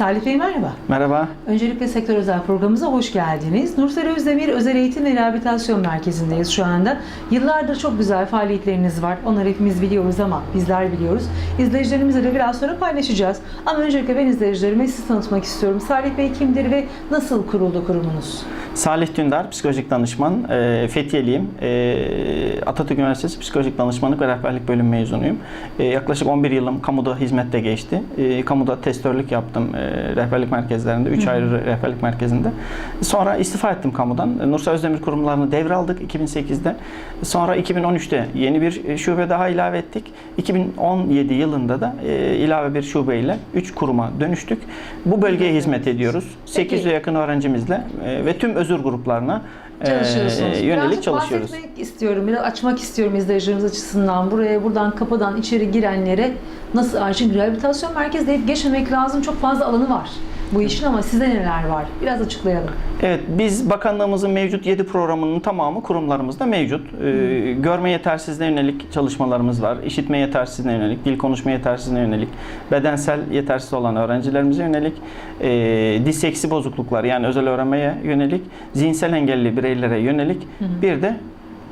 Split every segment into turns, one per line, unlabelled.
Salih Bey merhaba.
Merhaba.
Öncelikle Sektör Özel programımıza hoş geldiniz. Nursel Özdemir Özel Eğitim ve Rehabilitasyon Merkezi'ndeyiz şu anda. Yıllardır çok güzel faaliyetleriniz var. Onları hepimiz biliyoruz ama bizler biliyoruz. İzleyicilerimizle de biraz sonra paylaşacağız. Ama öncelikle ben izleyicilerime sizi tanıtmak istiyorum. Salih Bey kimdir ve nasıl kuruldu kurumunuz?
Salih Dündar, psikolojik danışman. E, Fethiyeliyim. E, Atatürk Üniversitesi Psikolojik Danışmanlık ve Rehberlik Bölüm mezunuyum. E, yaklaşık 11 yılım kamuda hizmette geçti. E, kamuda testörlük yaptım e, rehberlik merkezlerinde, 3 ayrı rehberlik merkezinde. Sonra istifa ettim kamudan. E, Nursel Özdemir kurumlarını devraldık 2008'de. Sonra 2013'te yeni bir şube daha ilave ettik. 2017 yılında da e, ilave bir şubeyle 3 kuruma dönüştük. Bu bölgeye hizmet ediyoruz.
Peki.
800'e yakın öğrencimizle e, ve tüm özür gruplarına e,
Çalışıyorsunuz.
yönelik
Birazcık
çalışıyoruz.
bahsetmek istiyorum, biraz açmak istiyorum izleyicilerimiz açısından. Buraya, buradan kapıdan içeri girenlere nasıl Arşin Rehabilitasyon Merkezi deyip geçmemek lazım. Çok fazla alanı var bu işin ama size neler var? Biraz açıklayalım.
Evet, biz bakanlığımızın mevcut 7 programının tamamı kurumlarımızda mevcut. Ee, görme yetersizliğine yönelik çalışmalarımız var. İşitme yetersizliğine yönelik, dil konuşma yetersizliğine yönelik, bedensel yetersiz olan öğrencilerimize yönelik, e, disseksi bozukluklar yani özel öğrenmeye yönelik, zihinsel engelli bireylere yönelik, bir de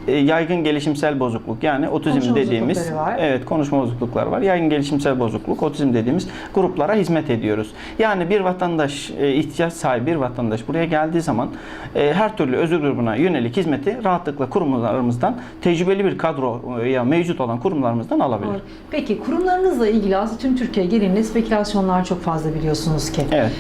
yaygın gelişimsel bozukluk yani otizm
Konuşma
dediğimiz evet konuşma bozuklukları var. Yaygın gelişimsel bozukluk, otizm dediğimiz gruplara hizmet ediyoruz. Yani bir vatandaş e, ihtiyaç sahibi bir vatandaş buraya geldiği zaman e, her türlü özür grubuna yönelik hizmeti rahatlıkla kurumlarımızdan tecrübeli bir kadroya mevcut olan kurumlarımızdan alabilir.
Peki kurumlarınızla ilgili aslında tüm Türkiye genelinde spekülasyonlar çok fazla biliyorsunuz ki.
Evet.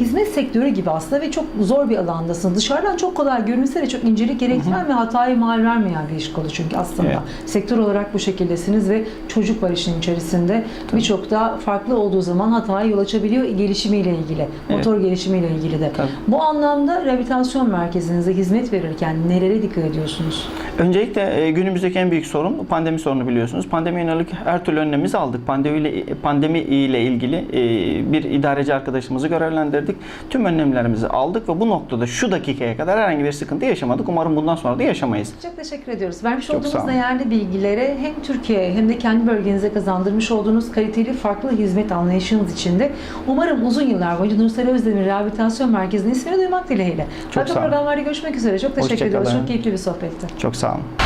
Hizmet sektörü gibi aslında ve çok zor bir alandasınız. Dışarıdan çok kolay görünse de çok incelik gerektiren ve hatayı mal vermeyen bir iş kolu çünkü aslında.
Evet.
Sektör olarak bu şekildesiniz ve çocuk var işin içerisinde. Birçok da farklı olduğu zaman hataya yol açabiliyor gelişimiyle ilgili, motor gelişimiyle ilgili de.
Tabii.
Bu anlamda rehabilitasyon merkezinize hizmet verirken nelere dikkat ediyorsunuz?
Öncelikle e, günümüzdeki en büyük sorun pandemi sorunu biliyorsunuz. Pandemi yönelik her türlü önlemimizi aldık. Pandemiyle, pandemi ile ilgili e, bir idareci arkadaşımızı görevlendirdik. Tüm önlemlerimizi aldık ve bu noktada şu dakikaya kadar herhangi bir sıkıntı yaşamadık. Umarım bundan sonra da yaşamayız.
Çok teşekkür ediyoruz. Vermiş
Çok
olduğunuz değerli bilgilere hem Türkiye hem de kendi bölgenize kazandırmış olduğunuz kaliteli farklı hizmet anlayışınız için de umarım uzun yıllar boyunca Nursel Özdemir Rehabilitasyon Merkezi'nin ismini duymak dileğiyle.
Çok
Farklı programlarda görüşmek üzere. Çok teşekkür ediyoruz. Çok keyifli bir sohbetti.
Çok sağ olun.